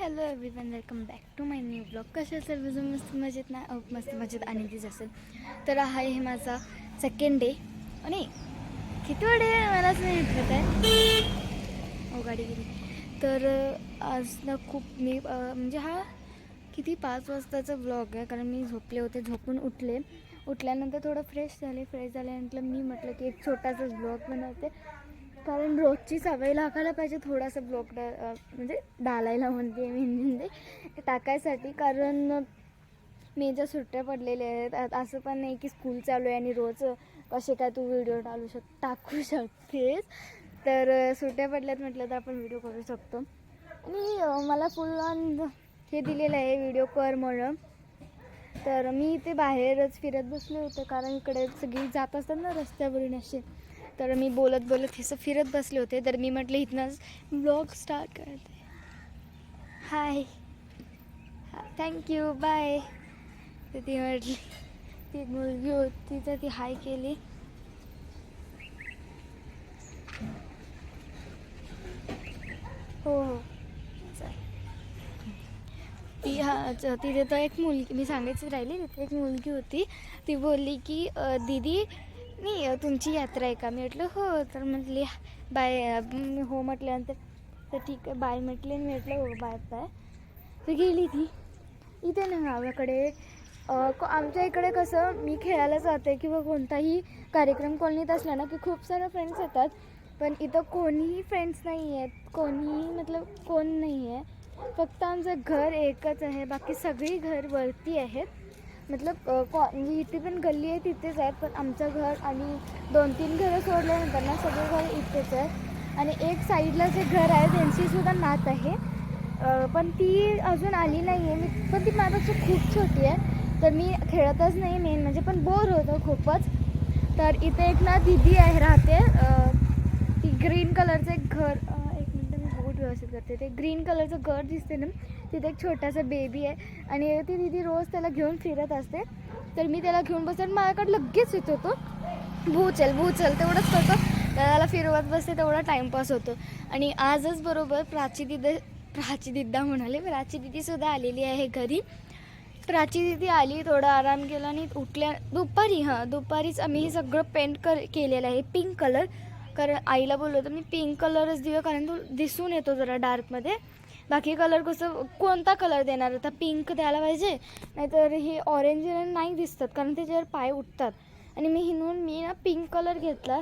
Hello everyone welcome back to my new blog कसे असेल तुझं? मस्त मजेत ना? मस्त मजेत आनंदीच असेल. तर हा आहे माझा सेकंड डे आणि किती वेळ आहे? मलाच नाही आठवत आहे. हो गाडी गेली. तर आज ना खूप मी म्हणजे हा किती पाच वाजताचा ब्लॉग आहे कारण मी झोपले होते झोपून उठले. उठल्यानंतर थोडं फ्रेश झाले. फ्रेश झाल्यानंतर मी म्हटलं की एक छोटासाच ब्लॉग बनवते. कारण रोजची सवय लागायला पाहिजे थोडासा डा म्हणजे डालायला म्हणते मी म्हणजे टाकायसाठी. कारण मी ज्या सुट्ट्या पडलेल्या आहेत असं पण नाही की स्कूल चालू आहे आणि रोज कसे काय तू व्हिडिओ टालू शक टाकू शकतेस. तर सुट्ट्या पडल्यात म्हटलं तर आपण व्हिडिओ करू शकतो. आणि मला फुल ऑन हे दिलेलं आहे व्हिडिओ कर म्हणून. तर मी इथे बाहेरच फिरत बसले होते कारण इकडे सगळी जात असतात ना रस्त्यावरून असे तर मी बोलत बोलत हे फिरत बसले होते. तर मी म्हटले इथनंच ब्लॉग स्टार्ट करते. हाय थँक्यू बाय तर ती म्हटली ती मुलगी होती तर ती हाय केली. हो हो. ती हा तिथे तर एक मुलगी मी सांगायची राहिली तिथे एक मुलगी होती. ती बोलली की दीदी नाही तुमची यात्रा आहे का? मी म्हटलं हो. तर म्हटली बाय मी हो म्हटल्यानंतर तर ठीक आहे बाय म्हटली मी म्हटलं हो बाय बाय. तर गेली ती. इथे ना गावाकडे को- आमच्या इकडे कसं मी खेळायला जाते किंवा कोणताही कार्यक्रम कॉलनीत असला ना की खूप सारे फ्रेंड्स येतात. पण इथं कोणीही फ्रेंड्स नाही आहेत. कोणीही मतलब कोण नाही आहे. फक्त आमचं घर एकच आहे. बाकी सगळी घर वरती आहेत. मतलब कॉ म्हणजे इथे पण गल्ली आहे तिथेच आहे पण आमचं घर आणि दोन तीन घरं सोडल्यानंतर ना सगळे घर इथेच आहेत आणि एक साईडला जे घर आहे त्यांचीसुद्धा नात आहे. पण ती अजून आली नाही आहे मी पण ती माझ्यापेक्षा खूप छोटी आहे. तर मी खेळतच नाही मेन म्हणजे पण बोर होतं खूपच. तर इथे एक ना दिदी आहे राहते. ती ग्रीन कलरचं एक घर एक मिनटं मी बोट व्यवस्थित करते. ते ग्रीन कलरचं घर दिसते ना तिथे एक छोटासा बेबी आहे. आणि ती दिदी रोज त्याला घेऊन फिरत असते. तर मी त्याला घेऊन बसते आणि माझ्याकडे लगेच येतो तो. भूचल भूचल तेवढंच करतो. त्याला फिरवत बसते तेवढा टाईमपास होतो. आणि आजच बरोबर प्राची दिद प्राची दिद्दा म्हणाले. प्राची दिदीसुद्धा आलेली आहे घरी. प्राची दिदी आली थोडा आराम केला आणि उठल्या दुपारी हां दुपारीच आम्ही हे सगळं पेंट कर केलेलं आहे. पिंक कलर कारण आईला बोललो होतं मी पिंक कलरच देऊ कारण तो दिसून येतो जरा डार्कमध्ये बाकी कलर कसं कोणता कलर देणार? आता पिंक द्यायला पाहिजे नाहीतर हे ऑरेंज नाही दिसतात कारण त्याच्यावर पाय उठतात. आणि मी हिनवून मी ना पिंक कलर घेतला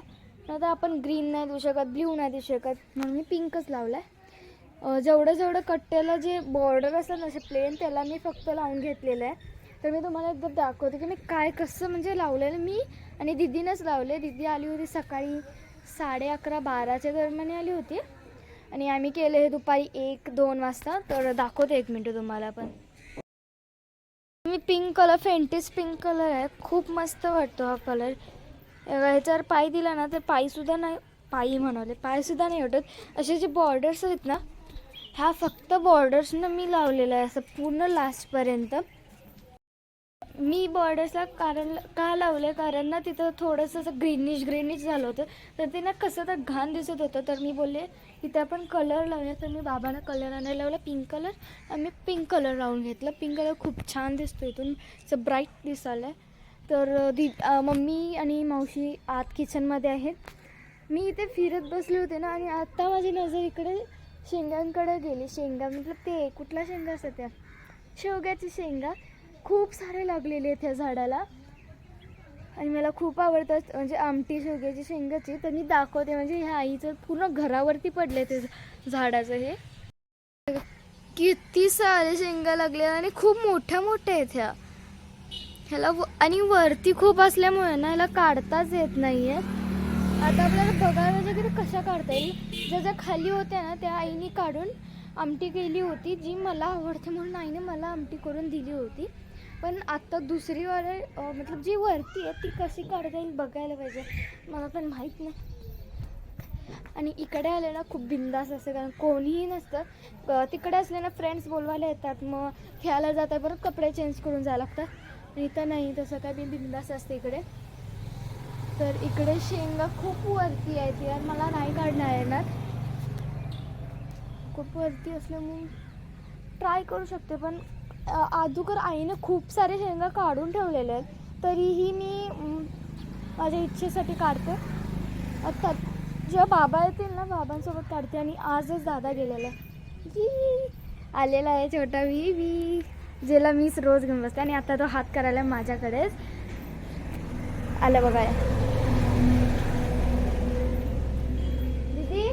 नाही तर आपण ग्रीन नाही देऊ शकत ब्ल्यू नाही देऊ शकत. म्हणून मी पिंकच लावला आहे जेवढं जेवढं कट्ट्याला जे बॉर्डर असतात ना असे प्लेन त्याला मी फक्त लावून घेतलेलं आहे. तर मी तुम्हाला एकदा दाखवते की मी काय कसं म्हणजे लावलेलं मी आणि दिदीनंच लावले दिदी आली होती सकाळी साडे अकरा बाराच्या दरम्यान आली होती. आणि आम्ही केले हे दुपारी एक दोन वाजता. तर दाखवते एक मिनटं तुम्हाला पण. मी पिंक कलर फेंटीस पिंक कलर आहे. खूप मस्त वाटतो हा कलर ह्याच्यावर पाय दिला ना तर पायसुद्धा नाही पायी म्हणाले. पायसुद्धा नाही वाटत असे जे बॉर्डर्स आहेत ना ह्या फक्त बॉर्डर्सनं मी लावलेलं आहे असं पूर्ण लास्टपर्यंत मी बॉर्डर्सला कारण का लावलं कारण ना तिथं थोडंसं असं ग्रीनिश ग्रीनिश झालं होतं. तर ते ना कसं तर घाण दिसत होतं. तर मी बोलले इथे आपण कलर लावूया. तर मी बाबांना कलर आणायला लावला पिंक कलर आणि मी पिंक कलर लावून घेतला. पिंक कलर खूप छान दिसतो इथून. असं ब्राईट दिसायला आहे तर दि मम्मी आणि मावशी आत किचनमध्ये आहेत. मी इथे फिरत बसले होते ना आणि आत्ता माझी नजर इकडे शेंगांकडे गेली. शेंगा मतलब ते कुठला शेंगा असतात त्या? शेवग्याची शेंगा. खूप सारे लागलेले आहेत ह्या झाडाला. आणि मला खूप आवडतात म्हणजे आमटी शेवग्याची शेंगाची तर मी दाखवते. म्हणजे ह्या आईचं पूर्ण घरावरती पडले ते झाडाचं हे. किती सारे शेंगा लागले आणि खूप मोठ्या मोठ्या आहेत ह्या. ह्याला व- आणि वरती खूप असल्यामुळे ना ह्याला काढताच येत नाही आहे आता आपल्याला बघायला पाहिजे की कशा काढता येईल ज्या ज्या खाली होत्या ना त्या आईने काढून आमटी केली होती जी मला आवडते म्हणून आईने मला आमटी करून दिली होती. पण आत्ता दुसरीवाले मतलब जी वरती आहे ती कशी काढता येईल बघायला पाहिजे. मला पण माहीत नाही. आणि इकडे आले ना खूप बिंदास असते कारण कोणीही नसतं. तिकडे असले ना फ्रेंड्स बोलवायला येतात मग खेळायला जातात परत कपडे चेंज करून जायला लागतात. इथं नाही तसं काय मी बिंदास असते इकडे. तर इकडे शेंगा खूप वरती आहेत यार मला नाही काढणार येणार. खूप वरती असल्यामुळे ट्राय करू शकते पण अ, अगोदर आईने खूप सारे शेंगा काढून ठेवलेले आहेत. तरीही मी माझ्या इच्छेसाठी काढते. आता जेव्हा बाबा येतील ना बाबांसोबत काढते आणि आजच दादा गेलेला आहे. आलेला आहे छोटा वी वी ज्याला मीच रोज घेऊन बसते आणि आता तो हात करायला माझ्याकडेच आलं बघा. दीदी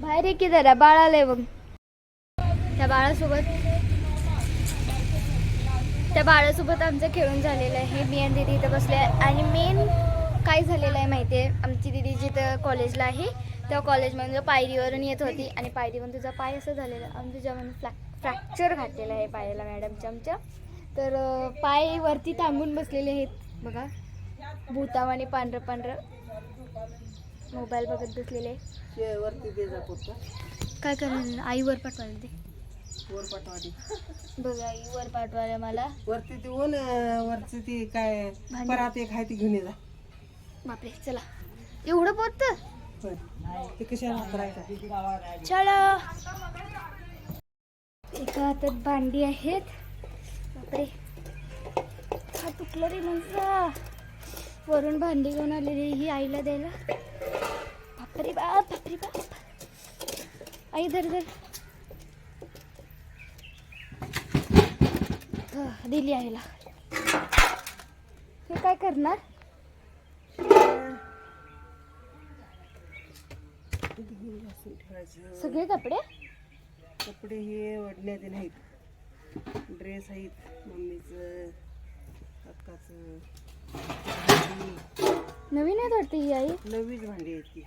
बाहेर ये की जरा बाळ आलंय बघ. त्या बाळासोबत त्या बाळासोबत आमचं खेळून झालेलं आहे. मी आणि दीदी इथं बसले आहे आणि मेन काय झालेलं आहे माहिती आहे आमची दिदी जिथं कॉलेजला आहे तेव्हा कॉलेजमध्ये पायरीवरून येत होती. आणि पायरीवरून तुझा पाय असं झालेला. आणि तुझ्यामध्ये फ्लॅ फ्रॅक्चर घातलेला आहे पायाला मॅडमच्या आमच्या. तर पाय वरती टांगून बसलेले आहेत. बघा. भूतावाने पांढरं पांढरं. मोबाईल बघत बसलेले. काय करणार? आईवर पाठवायला ते वर पाठवाडी बघा आईवर पाठवायला मला. वरती ती ओन वरची ती काय भांडी. परात एक आहे ती घेऊन ये जा. बापरे चला. एवढं पोत. ते कशाला चला. एका हातात भांडी आहेत. बापरे. हा तुटलं रे माझा वरून भांडी घेऊन आलेली ही आईला द्यायला. बापरे बाप बापरे बाप. आई धर धर हं, दिली आईला. हे काय करणार? सगळे कपडे? कपडे हे वडण्यात नाहीत. ड्रेस आहेत मम्मीचं अक्काचं. नवीन आहेत वाटते ही आई? नवीच भांडी आहेत ती.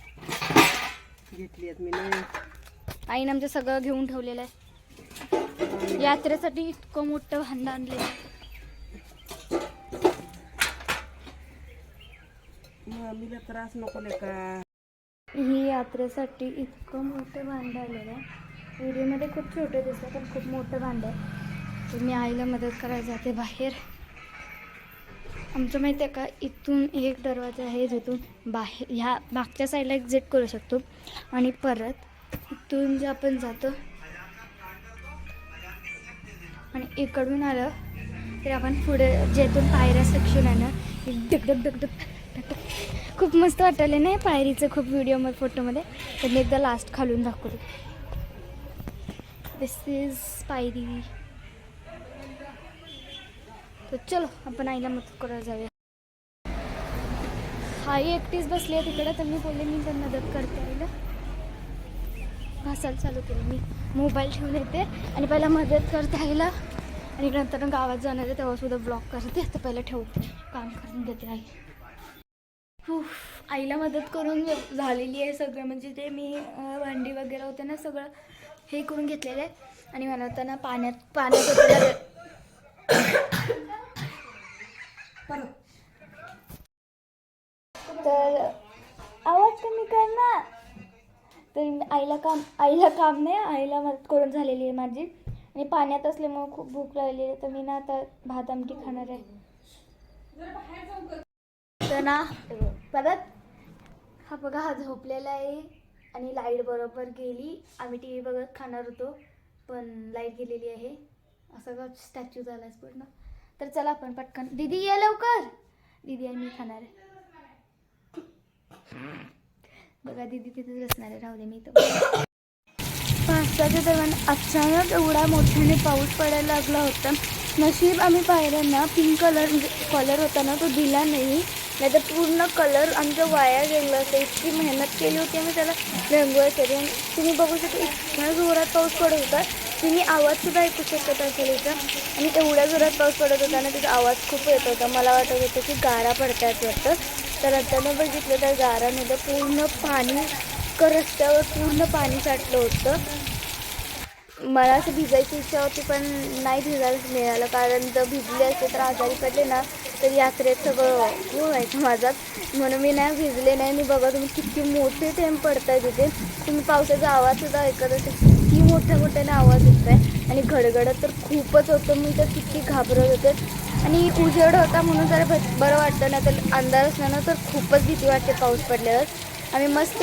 घेतली आहेत मी नवीन. आईनं आमचं सगळं घेऊन ठेवलेलं आहे. यात्रेसाठी इतकं मोठं भांडं आणलेलं आहे. मम्मीला त्रास नको का. ही यात्रेसाठी इतकं मोठं भांडं आलेलं आहे. व्हिडिओमध्ये खूप छोटं दिसतं पण खूप मोठं भांडं आहे. तर मी आईला मदत करायला जाते बाहेर. आमचं माहिती आहे का इथून एक दरवाजा आहे जिथून बाहेर ह्या मागच्या साईडला एक्झिट करू शकतो. आणि परत इथून जे आपण जातो आणि इकडून आलं तर आपण पुढे जेथून पायऱ्या सेक्शन आहे ना हे डग डग डग डग खूप मस्त वाटले नाही पायरीचं खूप व्हिडिओमध्ये फोटोमध्ये तर मी एकदा लास्ट खालून दाखवतो. दिस इज पायरी. तर चलो आपण आईला मदत करायला जाऊया. आई एकटीच बसली आहे तिकडं तर मी बोलले मी तर मदत करते आईला. घासायला चालू केली. मी मोबाईल ठेवून येते आणि पहिला मदत करते आईला. आणि नंतर गावात जाणार आहे तेव्हासुद्धा ब्लॉक करते. तर पहिलं ठेवते. काम करून घेते आई. उफ, आईला मदत करून झालेली आहे सगळं. म्हणजे ते मी भांडी वगैरे होते ना सगळं हे करून घेतलेलं आहे आणि मला आता ना पाण्यात पाण्यात तर आवाज कमी कर ना. तर मी आईला काम आईला काम नाही आईला मदत करून झालेली आहे माझी. आणि पाण्यात असल्यामुळे खूप भूक लागलेली आहे तर मी ना आता भात आमटी खाणार आहे. तर ना परत हा बघा हा झोपलेला आहे आणि लाइट बरोबर गेली. आम्ही टी व्ही बघत खाणार होतो पण लाइट गेलेली आहे. असं का स्टॅच्यू झाला आहे पूर्ण. तर चला आपण पटकन. दीदी ये लवकर. दीदी आणि मी खाणार आहे. बघा दीदी तिथेच बसणार आहे. राहू दे मी तर पावसाच्या दरम्यान अचानक एवढा मोठ्याने पाऊस पडायला लागला होता. नशीब आम्ही पाहिलं पिंक कलर कलर होता ना तो दिला नाही. नाही तर पूर्ण कलर आमचा वाया गेला असं. इतकी मेहनत केली होती आम्ही त्याला रंगवायसाठी आणि तुम्ही बघू शकता इतक्या जोरात पाऊस पडत होता. तुम्ही आवाजसुद्धा ऐकू शकत असेल इथं. आणि एवढ्या जोरात पाऊस पडत होता ना त्याचा आवाज खूप येत होता. मला वाटत होतं की गारा पडतायत वाटतं. तर अचानक बघितलं तर गारा पूर्ण पाणी रस्त्यावर पूर्ण पाणी साठलं होतं. मला असं भिजायची इच्छा होती पण नाही भिजायला मिळालं. कारण जर भिजले असते तर आजारी पडले ना. तर यात्रेत सगळं हो व्हायचं माझा म्हणून मी नाही भिजले नाही मी बघा तुम्ही किती मोठे थेंब पडत आहे तिथे. तुम्ही पावसाचा आवाजसुद्धा ऐकत असेल. किती मोठ्या मोठ्याने आवाज येत आहे आणि घडघडत तर खूपच होतं. मी तर किती घाबरत होते. आणि उजेड होता म्हणून जरा बरं वाटतं ना तर अंधार असल्यानं तर खूपच भीती वाटते पाऊस पडल्यावर. आम्ही मस्त